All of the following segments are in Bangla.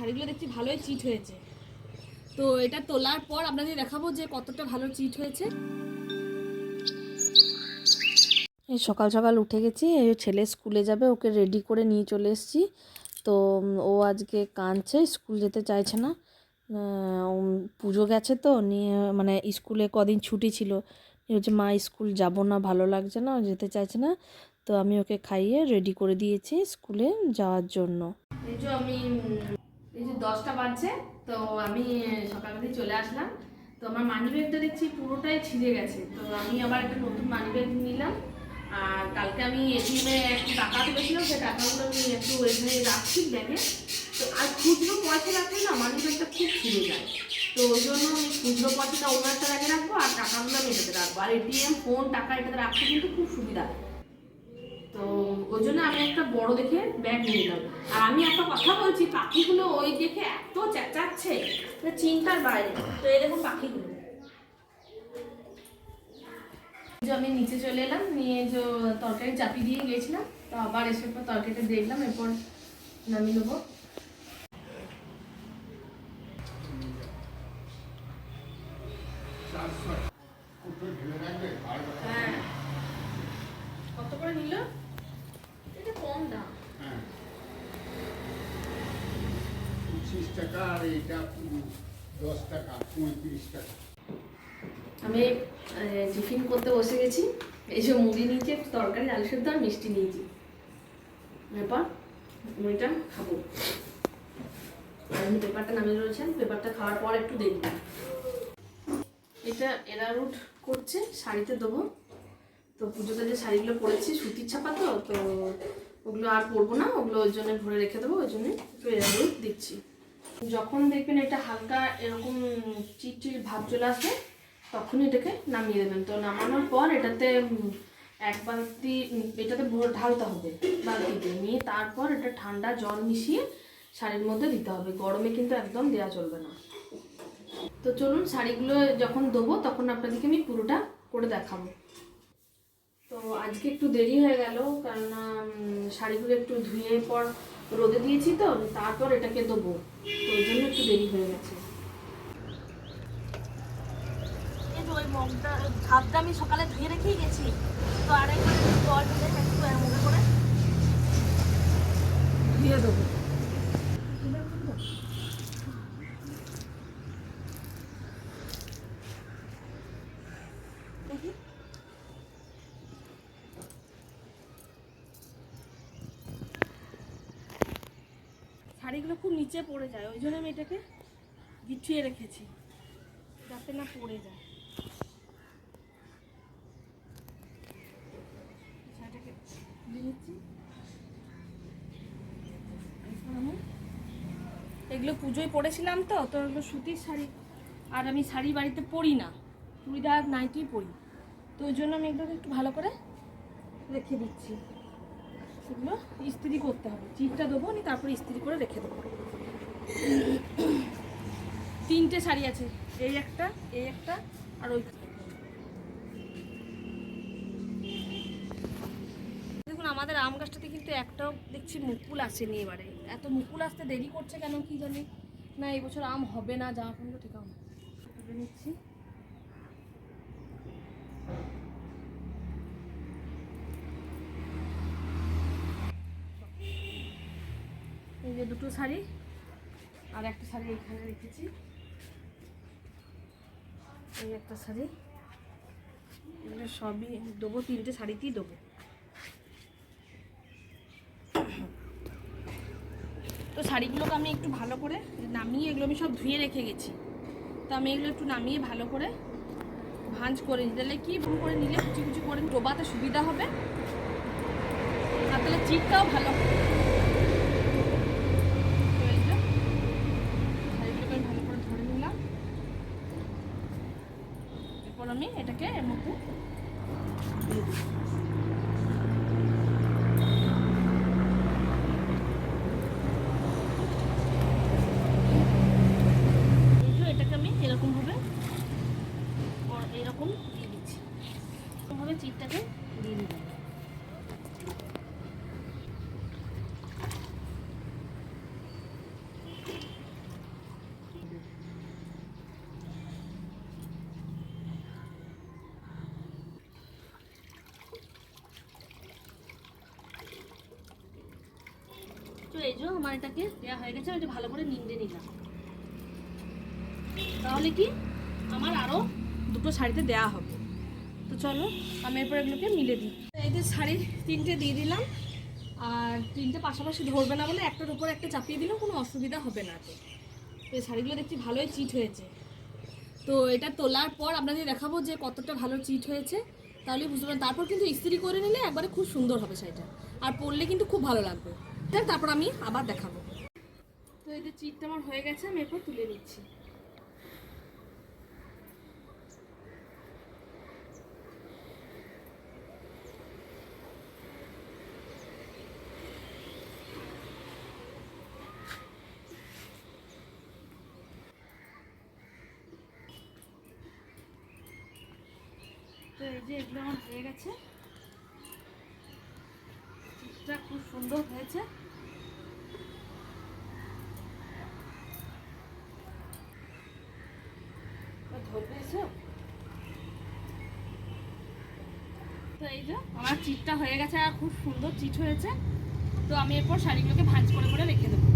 শাড়িগুলো দেখছি ভালোই চিট হয়েছে। তো এটা তোলার পর আপনাদের দেখাবো যে কতটা ভালো চিট হয়েছে। এই সকাল সকাল উঠে গেছি এই ছেলে স্কুলে যাবে ওকে রেডি করে নিয়ে চলে এসেছি। তো ও আজকে কাঁদছে স্কুল যেতে চাইছে না। পুজো গেছে তো নিয়ে মানে স্কুলে কদিন ছুটি ছিল। হচ্ছে মা স্কুল যাব না ভালো লাগছে না যেতে চাইছে না। তো আমি ওকে খাইয়ে রেডি করে দিয়েছি স্কুলে যাওয়ার জন্য। এই যে আমি দশটা বাজছে, তো আমি সকালবেলায় চলে আসলাম। তো আমার মানি ব্যাগটা দেখছি পুরোটাই ছিঁড়ে গেছে। তো আমি আবার একটা নতুন মানি ব্যাগ নিলাম। আর কালকে আমি এটিএমে একটু টাকা তুলেছিলাম, সেই টাকাগুলো আমি একটু এখানে রাখছি ব্যাগে। তো আর খুচরো পয়সা রাখলে না মানি ব্যাগটা খুব ছিঁড়ে যায়। তো ওই জন্য আমি খুচরো পয়সাটা একটা ব্যাগে রাখব আর টাকাগুলো আমি এটাতে রাখব। আর এটিএম ফোন টাকা এটাতে রাখতে কিন্তু খুব সুবিধা। তো ওই জন্য আমি একটা বড় দেখে ব্যাগ নিয়ে নিলাম। আর আমি একটা কথা বলছি, পাখিগুলো ওই দেখে এত চেঁচাচ্ছে চিন্তার বাইরে। তো এই দেখুন পাখিগুলো। আমি নিচে চলে এলাম, নিয়ে যে তরকারি চাপি দিয়ে গেছিলাম তো আবার এসে পর তরকারিটা দেখলাম, এরপর নামিয়ে নেব হ্যাঁ কত করে নিল এটা কম দাম পঁচিশ টাকা আর এটা দশ টাকা, পঁয়ত্রিশ টাকা। আমি টিফিন করতে বসে গেছি। এই যে মুড়ি নিয়েছি তরকারি, আলু সেদ্ধ আর মিষ্টি নিয়েছি। এরপর মুড়িটা খাব। আমি পেপারটা নামিয়ে রয়েছেন পেপারটা খাওয়ার পর একটু দেখব। এটা এরা রুট করছে, শাড়িতে দেবো। তো পুজোতে যে শাড়িগুলো পরেছি, সুতির ছাপা তো তো ওগুলো আর পরবো না, ওগুলো ওই জন্য ভরে রেখে দেবো, ওই জন্য একটু এরা রুট দিচ্ছি। যখন দেখবেন এটা হালকা এরকম চিটচিট ভাব চলে আসবে, তখনই এটাকে নামিয়ে দেবেন। তো নামানোর পর এটাতে এক বালতি এটাতে ঢালতে হবে বালতিতে। নিয়ে তারপর এটা ঠান্ডা জল মিশিয়ে শাড়ির মধ্যে দিতে হবে। গরমে কিন্তু একদম দেওয়া চলবে না। তো চলুন, শাড়িগুলো যখন দেবো তখন আপনাদেরকে আমি পুরোটা করে দেখাবো। তো আজকে একটু দেরি হয়ে গেল কারণ শাড়িগুলো একটু ধুয়ে পর রোদে দিয়েছি তো তারপর এটাকে দেবো। তো ওই জন্য একটু দেরি হয়ে গেছে। ওই মগটা ভাতটা আমি সকালে ধুয়ে রেখেই গেছি। তো আরেকবার একটু জল ঢেলে একটু এমন করে। দিয়ে দেবো দেখি শাড়িগুলো খুব নিচে পড়ে যায়, ওই জন্য আমি এটাকে বিছিয়ে রেখেছি, যাতে না পড়ে যায়। নিচ্ছি এগুলো পুজোয় পরেছিলাম তো তো এগুলো সুতির শাড়ি, আর আমি শাড়ি বাড়িতে পরি না, চুড়িদার, নাইটি পরি, তো ওই জন্য আমি এগুলোকে একটু ভালো করে রেখে দিচ্ছি। এগুলো ইস্ত্রি করতে হবে। চিপটা দেবো নি তারপরে ইস্ত্রি করে রেখে দেবো। তিনটে শাড়ি আছে, এই একটা এই একটা, আর ওই দেখুন, আমাদের আম গাছটাতে কিন্তু একটাও দেখছি মুকুল আসেনি এবারে। এত মুকুল আসতে দেরি করছে কেন কি জানি? না এই বছর আম হবে না যা পর্যন্ত ঠিক আছে নিচ্ছি। এই যে দুটো শাড়ি, আর একটা শাড়ি এখানে রেখেছি। এই একটা শাড়ি, এগুলো সবই দেবো, তিনটে শাড়িতেই দেবো। তো শাড়িগুলোকে আমি একটু ভালো করে নামিয়ে, এগুলো আমি সব ধুয়ে রেখে গেছি। তো আমি এগুলো একটু নামিয়ে ভালো করে ভাঁজ করে নিই। তাহলে কি ভুল করে নিলে কুচি কুচি করে ডোবাতে সুবিধা হবে? আর তাহলে চিটটাও ভালো হবে তো এই যে, শাড়িগুলোকে আমি ভালো করে ধরে নিলাম এরপর আমি এটাকে এর মধ্যে দিয়ে দিই এই যে এটাকে আমি এরকমভাবে ও- এরকম দিয়ে দিচ্ছি এরকমভাবে চিটটাকে দিয়ে দিলাম যে আমার এটাকে দেওয়া হয়ে গেছে এটা ভালো করে নিংড়ে নিলাম। তাহলে কি? আমার আরও দুটো শাড়িতে দেওয়া হবে। তো চলো, আমি এরপর এগুলোকে মিলে দিই। এই যে শাড়ি তিনটে দিয়ে দিলাম। আর তিনটে পাশাপাশি ধরবে না বলে একটার উপর একটা চাপিয়ে দিলেও কোনো অসুবিধা হবে না তো এই শাড়িগুলো দেখছি ভালোই চিট হয়েছে। তো এটা তোলার পর আপনাদের দেখাবো যে কতটা ভালো চিট হয়েছে। তাহলে বুঝতে পারবেন। তারপর কিন্তু ইস্ত্রি করে নিলে একবারে খুব সুন্দর হবে শাড়িটা। আর পরলে কিন্তু খুব ভালো লাগবে। দেখ, তারপর আমি আবার দেখাবো। তো এই যে চিটটা আমার হয়ে গেছে, আমি এরপর তুলে নিচ্ছি। তো এই যে এগুলো আমার হয়ে গেছে। চিটটা খুব সুন্দর হয়েছে ধরবে এসো তো এই যে, আমার চিটটা হয়ে গেছে, আর খুব সুন্দর চিট হয়েছে। তো আমি এরপর শাড়িগুলোকে ভাঁজ করে করে রেখে দেবো।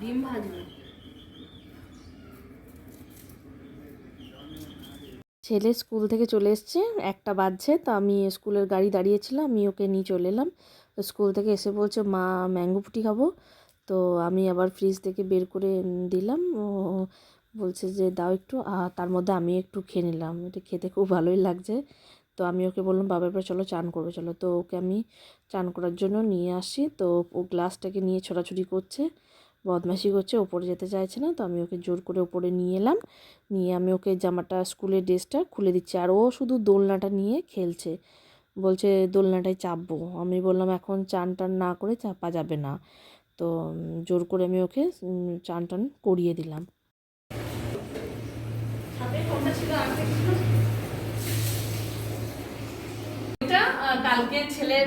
ডিম ভাজবো। ছেলে স্কুল থেকে চলে এসছে, একটা বাজছে, তো আমি স্কুলের গাড়ি দাঁড়িয়েছিল আমি ওকে নিয়ে চলে এলাম। তো স্কুল থেকে এসে বলছে, মা ম্যাঙ্গো ফুটি খাব? তো আমি আবার ফ্রিজ থেকে বের করে দিলাম। ও বলছে যে, দাও একটু। তার মধ্যে আমি একটু খেয়ে নিলাম। এটা খেতে খুব ভালোই লাগছে। তো আমি ওকে বললাম বাবার এবার চলো চান করবে চলো। তো ওকে আমি চান করার জন্য নিয়ে আসি। তো ও গ্লাসটাকে নিয়ে ছোটাছুটি করছে। বদমাশি করছে, ওপরে যেতে চাইছে না, তো আমি ওকে জোর করে ওপরে নিয়ে এলাম। নিয়ে আমি ওকে জামাটা স্কুলের ড্রেসটা খুলে দিচ্ছি, আর ও শুধু দোলনাটা নিয়ে খেলছে। বলছে, দোলনাটায় চাপবো। আমি বললাম, এখন চান টান না করে চাপা যাবে না। তো জোর করে আমি ওকে চান টান করিয়ে দিলাম। কালকে ছেলের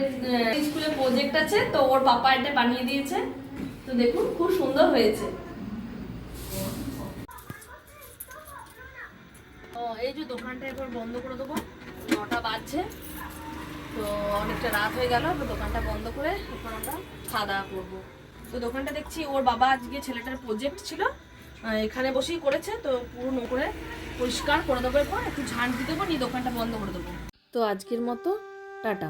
স্কুলে প্রজেক্ট আছে, তো ওর পাপা এটা বানিয়ে দিয়েছে। দেখুন, খুব সুন্দর হয়েছে। এই যে দোকানটা এবার বন্ধ করে দেবো। নটা বাজছে। তো অনেকটা রাত হয়ে গেল দোকানটা বন্ধ করে এখন আমরা খাওয়া দাওয়া করব। তো দোকানটা দেখছি, ওর বাবা আজকে ছেলেটার প্রজেক্ট ছিল। এখানে বসেই করেছে, তো পুরো করে পরিষ্কার করে দেবো এরপর। একটু ঝাঁট দিয়ে দেবো, নিয়ে দোকানটা বন্ধ করে দেবো। তো আজকের মতো, টাটা।